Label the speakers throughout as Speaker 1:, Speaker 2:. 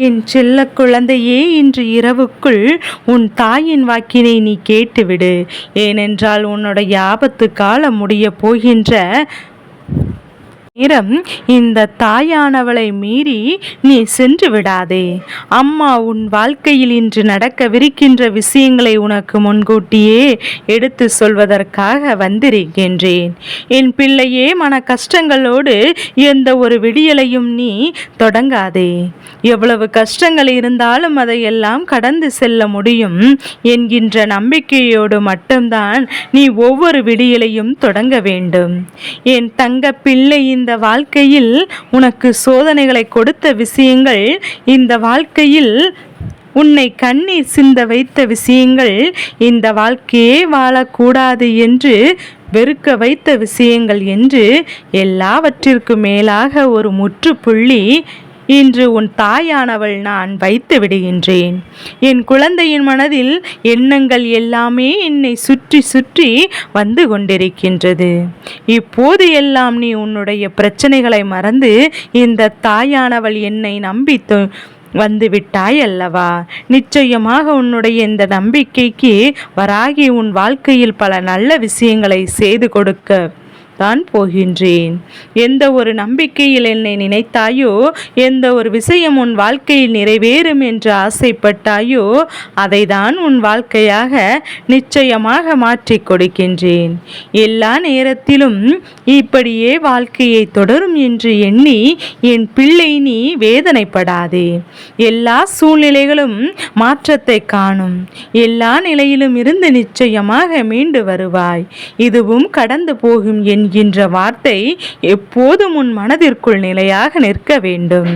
Speaker 1: என் செல்ல குழந்தையே இன்று இரவுக்குள் உன் தாயின் வாக்கினை நீ கேட்டுவிடு. ஏனென்றால் உன்னுடைய ஆபத்து காலம் முடியப் போகின்ற நேரம் இந்த தாயானவளை மீறி நீ சென்று விடாதே. அம்மா உன் வாழ்க்கையில் இன்று நடக்கவிருக்கின்ற விஷயங்களை உனக்கு முன்கூட்டியே எடுத்து சொல்வதற்காக வந்திருக்கின்றேன். என் பிள்ளையே மன கஷ்டங்களோடு எந்த ஒரு விடியலையும் நீ தொடங்காதே. எவ்வளவு கஷ்டங்கள் இருந்தாலும் அதையெல்லாம் கடந்து செல்ல முடியும் என்கின்ற நம்பிக்கையோடு மட்டும்தான் நீ ஒவ்வொரு விடியலையும் தொடங்க வேண்டும். என் தங்க பிள்ளை இந்த வாழ்க்கையில் உனக்கு சோதனைகளை கொடுத்த விஷயங்கள் இந்த வாழ்க்கையில் உன்னை கண்ணீர் சிந்த வைத்த விஷயங்கள் இந்த வாழ்க்கையே வாழக்கூடாது என்று வெறுக்க வைத்த விஷயங்கள் என்று எல்லாவற்றிற்கும் மேலாக ஒரு முற்றுப்புள்ளி இன்று உன் தாயானவள் நான் வைத்து விடுகின்றேன். என் குழந்தையின் மனதில் எண்ணங்கள் எல்லாமே என்னை சுற்றி சுற்றி வந்து கொண்டிருக்கின்றது. இப்போது எல்லாம் நீ உன்னுடைய பிரச்சனைகளை மறந்து இந்த தாயானவள் என்னை நம்பி வந்து விட்டாய் அல்லவா நிச்சயமாக உன்னுடைய இந்த நம்பிக்கைக்கு வராகி உன் வாழ்க்கையில் பல நல்ல விஷயங்களை செய்து கொடுக்க தான் போகின்றேன். எந்த ஒரு நம்பிக்கையில் என்னை நினைத்தாயோ எந்த ஒரு விஷயம் உன் வாழ்க்கையில் நிறைவேறும் என்று ஆசைப்பட்டாயோ அதை தான் உன் வாழ்க்கையாக நிச்சயமாக மாற்றிக் கொடுக்கின்றேன். எல்லா நேரத்திலும் இப்படியே வாழ்க்கையை தொடரும் என்று எண்ணி என் பிள்ளை நீ வேதனைப்படாதே. எல்லா சூழ்நிலைகளும் மாற்றத்தை காணும். எல்லா நிலையிலும் இருந்து நிச்சயமாக மீண்டு வருவாய். இதுவும் கடந்து போகும் என் என்கின்ற வார்த்தை எப்போதும் உன் மனதிற்குள் நிலையாக நிற்க வேண்டும்.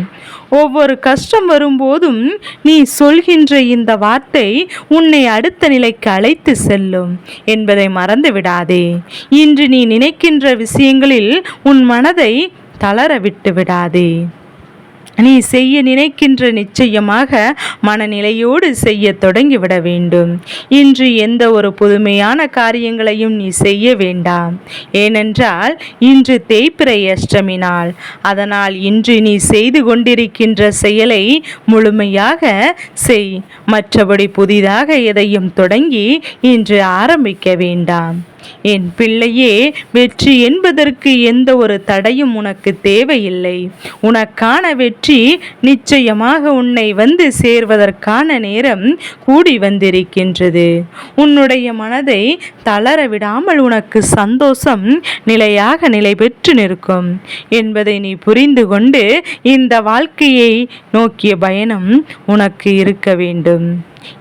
Speaker 1: ஒவ்வொரு கஷ்டம் வரும்போதும் நீ சொல்கின்ற இந்த வார்த்தை உன்னை அடுத்த நிலைக்கு அழைத்து செல்லும் என்பதை மறந்து விடாதே இன்று நீ நினைக்கின்ற விஷயங்களில் உன் மனதை தளர விட்டு விடாதே நீ செய்ய நினைக்கின்ற நிச்சயமாக மனநிலையோடு செய்ய தொடங்கிவிட வேண்டும். இன்று எந்த ஒரு புதுமையான காரியங்களையும் நீ செய்ய வேண்டாம். ஏனென்றால் இன்று தேய்பிரை அஷ்டமி நாள். அதனால் இன்று நீ செய்து கொண்டிருக்கின்ற செயலை முழுமையாக செய். மற்றபடி புதிதாக எதையும் தொடங்கி இன்று ஆரம்பிக்க வேண்டாம். என் பிள்ளையே வெற்றி என்பதற்கு எந்த ஒரு தடையும் உனக்கு தேவையில்லை. உனக்கான வெற்றி நிச்சயமாக உன்னை வந்து சேர்வதற்கான நேரம் கூடி வந்திருக்கின்றது. உன்னுடைய மனதை தளர விடாமல் உனக்கு சந்தோஷம் நிலையாக நிலை பெற்று நிற்கும் என்பதை நீ புரிந்து கொண்டு இந்த வாழ்க்கையை நோக்கிய பயணம் உனக்கு இருக்க வேண்டும்.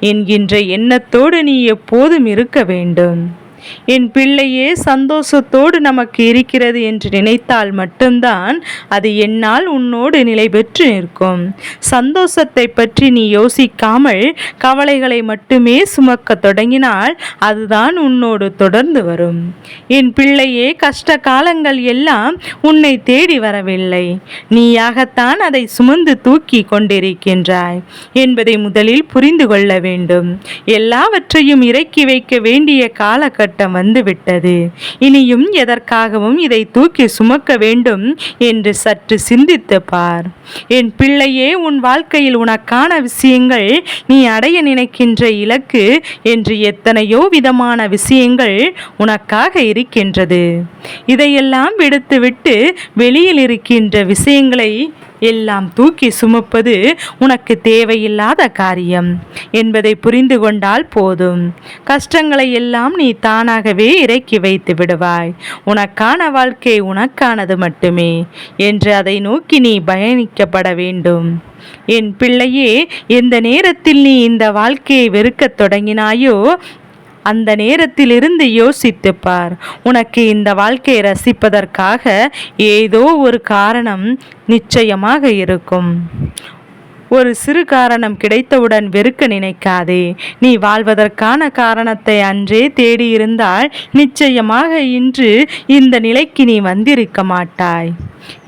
Speaker 1: என்கின்ற எண்ணத்தோடு நீ எப்போதும் இருக்க வேண்டும். என் பிள்ளையே சந்தோஷத்தோடு நமக்கு இருக்கிறது என்று நினைத்தால் மட்டும்தான் அது என்னால் உன்னோடு நிலை பெற்று நிற்கும். சந்தோஷத்தை பற்றி நீ யோசிக்காமல் கவலைகளை மட்டுமே சுமக்க தொடங்கினால் அதுதான் உன்னோடு தொடர்ந்து வரும். என் பிள்ளையே கஷ்ட காலங்கள் எல்லாம் உன்னை தேடி வரவில்லை. நீயாகத்தான் அதை சுமந்து தூக்கி கொண்டிருக்கின்றாய் என்பதை முதலில் புரிந்து கொள்ள வேண்டும். எல்லாவற்றையும் இறக்கி வைக்க வேண்டிய காலகட்டம் காலகட்டம் வந்துவிட்டது. இனியும் எதற்காகவும் இதை தூக்கி சுமக்க வேண்டும் என்று சற்று சிந்தித்து பார். என் பிள்ளையே உன் வாழ்க்கையில் உனக்கான விஷயங்கள் நீ அடைய நினைக்கின்ற இலக்கு என்று எத்தனையோ விதமான விஷயங்கள் உனக்காக இருக்கின்றது. இதையெல்லாம் விடுத்துவிட்டு வெளியில் இருக்கின்ற விஷயங்களை எல்லாம் தூக்கி சுமப்பது உனக்கு தேவையில்லாத காரியம் என்பதை புரிந்து கொண்டால் போதும். கஷ்டங்களை எல்லாம் நீ தானாகவே இறக்கி வைத்து விடுவாய். உனக்கான வாழ்க்கை உனக்கானது மட்டுமே என்று அதை நோக்கி நீ பயணிக்கப்பட வேண்டும். என் பிள்ளையே எந்த நேரத்தில் நீ இந்த வாழ்க்கையை வெறுக்கத் தொடங்கினாயோ அந்த நேரத்திலிருந்து யோசித்து பார் உனக்கு இந்த வாழ்க்கையை ரசிப்பதற்காக ஏதோ ஒரு காரணம் நிச்சயமாக இருக்கும். ஒரு சிறு காரணம் கிடைத்தவுடன் வெறுக்க நினைக்காதே. நீ வாழ்வதற்கான காரணத்தை அன்றே தேடியிருந்தால் நிச்சயமாக இன்று இந்த நிலைக்கு நீ வந்திருக்க மாட்டாய்.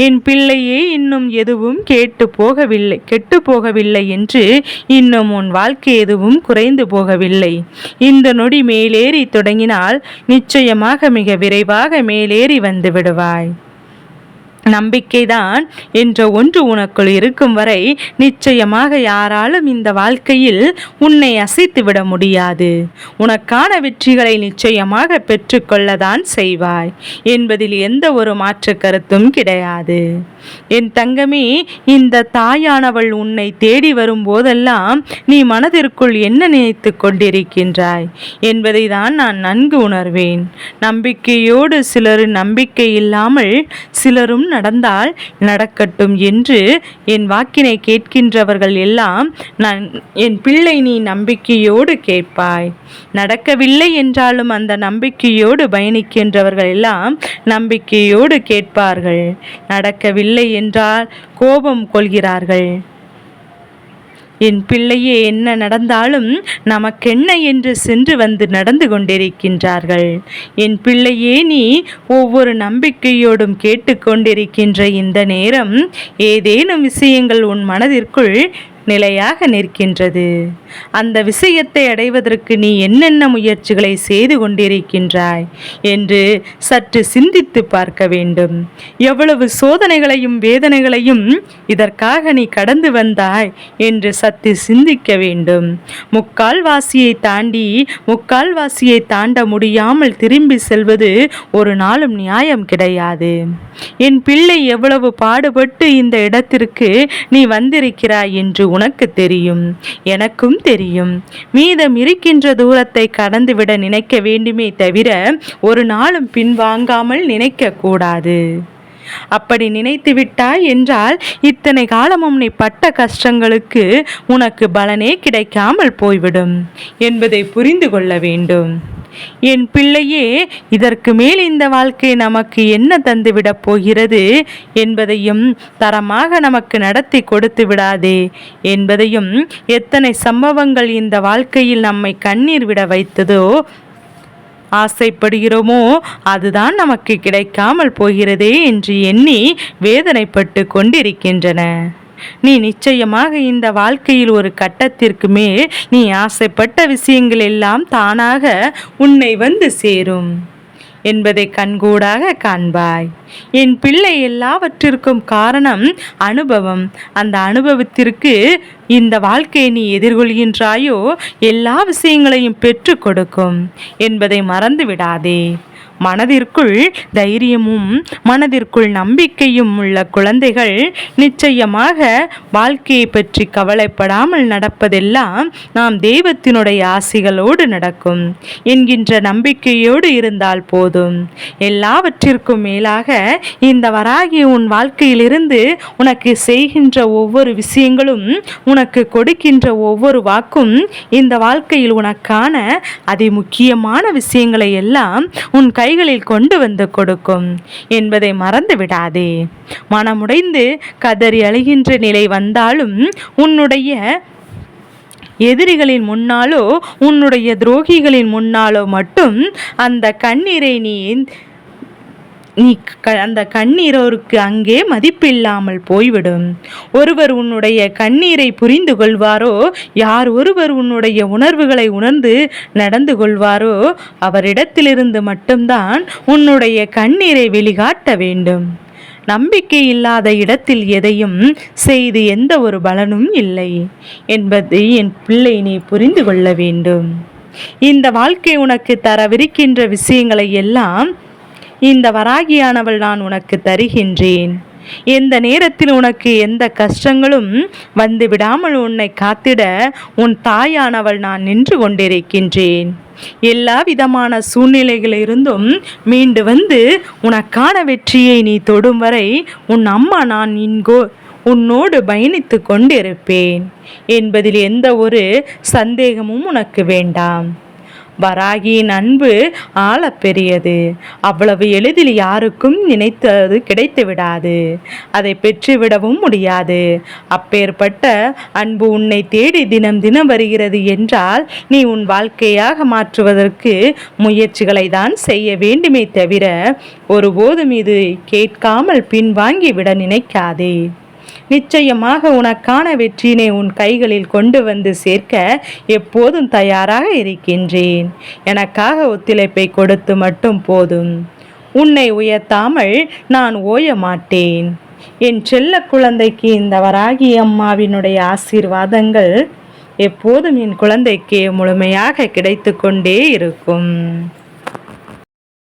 Speaker 1: என் பிள்ளையே இன்னும் எதுவும் கேட்டு போகவில்லை கெட்டு போகவில்லை என்று இன்னும் உன் வாழ்க்கை எதுவும் குறைந்து போகவில்லை. இந்த நொடி மேலேறி தொடங்கினால் நிச்சயமாக மிக விரைவாக மேலேறி வந்து விடுவாய். நம்பிக்கைதான் என்ற ஒன்று உனக்குள் இருக்கும் வரை நிச்சயமாக யாராலும் இந்த வாழ்க்கையில் உன்னை அசைத்துவிட முடியாது. உனக்கான வெற்றிகளை நிச்சயமாக பெற்றுக்கொள்ளதான் செய்வாய். என்பதில் எந்த ஒரு மாற்று கருத்தும் கிடையாது. என் தங்கமே இந்த தாயானவள் உன்னை தேடி வரும்போதெல்லாம் நீ மனதிற்குள் என்ன நினைத்து கொண்டிருக்கின்றாய்? என்பதை தான் நான் நன்கு உணர்வேன். நம்பிக்கையோடு சிலர் நம்பிக்கை இல்லாமல் சிலரும் நடந்தால் நடக்கட்டும் என்று என் வாக்கினை கேட்கின்றவர்கள் எல்லாம் நான் என் பிள்ளை நீ நம்பிக்கையோடு கேட்பாய். நடக்கவில்லை என்றாலும் அந்த நம்பிக்கையோடு பயணிக்கின்றவர்கள் எல்லாம் நம்பிக்கையோடு கேட்பார்கள். நடக்கவில்லை என்றால் கோபம் கொள்கிறார்கள். என் பிள்ளையே என்ன நடந்தாலும் நமக்கென்ன என்று சென்று வந்து நடந்து கொண்டிருக்கின்றார்கள்? என் பிள்ளையே நீ ஒவ்வொரு நம்பிக்கையோடும் கேட்டுக்கொண்டிருக்கின்ற இந்த நேரம் ஏதேனும் விஷயங்கள் உன் மனதிற்குள் நிலையாக நிற்கின்றது. அந்த விஷயத்தை அடைவதற்கு நீ என்னென்ன முயற்சிகளை செய்து கொண்டிருக்கின்றாய் என்று சற்று சிந்தித்து பார்க்க வேண்டும். எவ்வளவு சோதனைகளையும் வேதனைகளையும் இதற்காக நீ கடந்து வந்தாய் என்று சற்று சிந்திக்க வேண்டும். முக்கால்வாசியை தாண்டி முக்கால்வாசியை தாண்ட முடியாமல் திரும்பி செல்வது ஒரு நாளும் நியாயம் கிடையாது. என் பிள்ளை எவ்வளவு பாடுபட்டு இந்த இடத்திற்கு நீ வந்திருக்கிறாய் என்று உனக்கு தெரியும். எனக்கும் தெரியும். மீதம் இருக்கின்ற தூரத்தை கடந்துவிட நினைக்க வேண்டுமே தவிர ஒரு நாளும் பின்வாங்காமல் நினைக்க கூடாது. அப்படி நினைத்து விட்டாய் என்றால் இத்தனை காலமும் நீ பட்ட கஷ்டங்களுக்கு உனக்கு பலனே கிடைக்காமல் போய்விடும் என்பதை புரிந்து கொள்ள வேண்டும். என் பிள்ளையே இதற்கு மேல் இந்த வாழ்க்கை நமக்கு என்ன தந்துவிடப் போகிறது என்பதையும் தரமாக நமக்கு நடத்தி கொடுத்து விடாதே என்பதையும் எத்தனை சம்பவங்கள் இந்த வாழ்க்கையில் நம்மை கண்ணீர் விட வைத்ததோ ஆசைப்படுகிறோமோ அதுதான் நமக்கு கிடைக்காமல் போகிறதே என்று எண்ணி வேதனைப்பட்டு கொண்டிருக்கின்றன. நீ நிச்சயமாக இந்த வாழ்க்கையில் ஒரு கட்டத்திற்கு மேல் நீ ஆசைப்பட்ட விஷயங்கள் எல்லாம் தானாக உன்னை வந்து சேரும் என்பதை கண்கூடாக காண்பாய். என் பிள்ளை எல்லாவற்றிற்கும் காரணம் அனுபவம். அந்த அனுபவத்திற்கு இந்த வாழ்க்கையை நீ எதிர்கொள்கின்றாயோ எல்லா விஷயங்களையும் பெற்றுக் கொடுக்கும் என்பதை மறந்து விடாதே மனதிற்குள் தைரியமும் மனதிற்குள் நம்பிக்கையும் உள்ள குழந்தைகள் நிச்சயமாக வாழ்க்கையை பற்றி கவலைப்படாமல் நடப்பதெல்லாம் நாம் தெய்வத்தினுடைய ஆசிகளோடு நடக்கும். என்கின்ற நம்பிக்கையோடு இருந்தால் போதும். எல்லாவற்றிற்கும் மேலாக இந்த வராகி உன் வாழ்க்கையிலிருந்து உனக்கு செய்கின்ற ஒவ்வொரு விஷயங்களும் உனக்கு கொடுக்கின்ற ஒவ்வொரு வாக்கும் இந்த வாழ்க்கையில் உனக்கான அதி முக்கியமான விஷயங்களை எல்லாம் உன் கை கைகளில் கொண்டு வந்து கொடுக்கும் என்பதை மறந்து விடாதே மனமுடைந்து கதறி அழுகின்ற நிலை வந்தாலும் உன்னுடைய எதிரிகளின் முன்னாலோ உன்னுடைய துரோகிகளின் முன்னாலோ மட்டும் அந்த கண்ணீரை நீ நீ க அந்த கண்ணீரோருக்கு அங்கே மதிப்பில்லாமல் போய்விடும். ஒருவர் உன்னுடைய கண்ணீரை புரிந்து கொள்வாரோ? யார் ஒருவர் உன்னுடைய உணர்வுகளை உணர்ந்து நடந்து கொள்வாரோ? அவரிடத்திலிருந்து மட்டும்தான் உன்னுடைய கண்ணீரை வெளிகாட்ட வேண்டும். நம்பிக்கை இல்லாத இடத்தில் எதையும் செய்து எந்த ஒரு பலனும் இல்லை என்பதை என் பிள்ளை நீ புரிந்து கொள்ள வேண்டும். இந்த வாழ்க்கை உனக்கு தரவிருக்கின்ற விஷயங்களை எல்லாம் இந்த வராகியானவள் நான் உனக்கு தருகின்றேன். எந்த நேரத்தில் உனக்கு எந்த கஷ்டங்களும் வந்து விடாமல் உன்னை காத்திட உன் தாயானவள் நான் நின்று கொண்டிருக்கின்றேன். எல்லா விதமான சூழ்நிலைகளிலிருந்தும் மீண்டு வந்து உனக்கான வெற்றியை நீ தொடும் வரை உன் அம்மா நான் இன்கோ உன்னோடு பயணித்து கொண்டிருப்பேன். என்பதில் எந்த ஒரு சந்தேகமும் உனக்கு வேண்டாம். வராகியின் அன்பு ஆழப்பெரியது. அவ்வளவு எளிதில் யாருக்கும் நினைத்தது கிடைத்து விடாது. அதை பெற்றுவிடவும் முடியாது. அப்பேற்பட்ட அன்பு உன்னை தேடி தினம் தினம் வருகிறது என்றால் நீ உன் வாழ்க்கையாக மாற்றுவதற்கு முயற்சிகளை தான் செய்ய வேண்டுமே தவிர ஒருபோதும் இது கேட்காமல் பின்வாங்கி விட நினைக்காதே. நிச்சயமாக உனக்கான வெற்றியினை உன் கைகளில் கொண்டு வந்து சேர்க்க எப்போதும் தயாராக இருக்கின்றேன். எனக்காக ஒத்துழைப்பை கொடுத்து மட்டும் போதும். உன்னை உயர்த்தாமல் நான் ஓய மாட்டேன். என் செல்ல குழந்தைக்கு இந்த வராகி அம்மாவினுடைய ஆசீர்வாதங்கள் எப்போதும் என் குழந்தைக்கு முழுமையாக கிடைத்து கொண்டே இருக்கும்.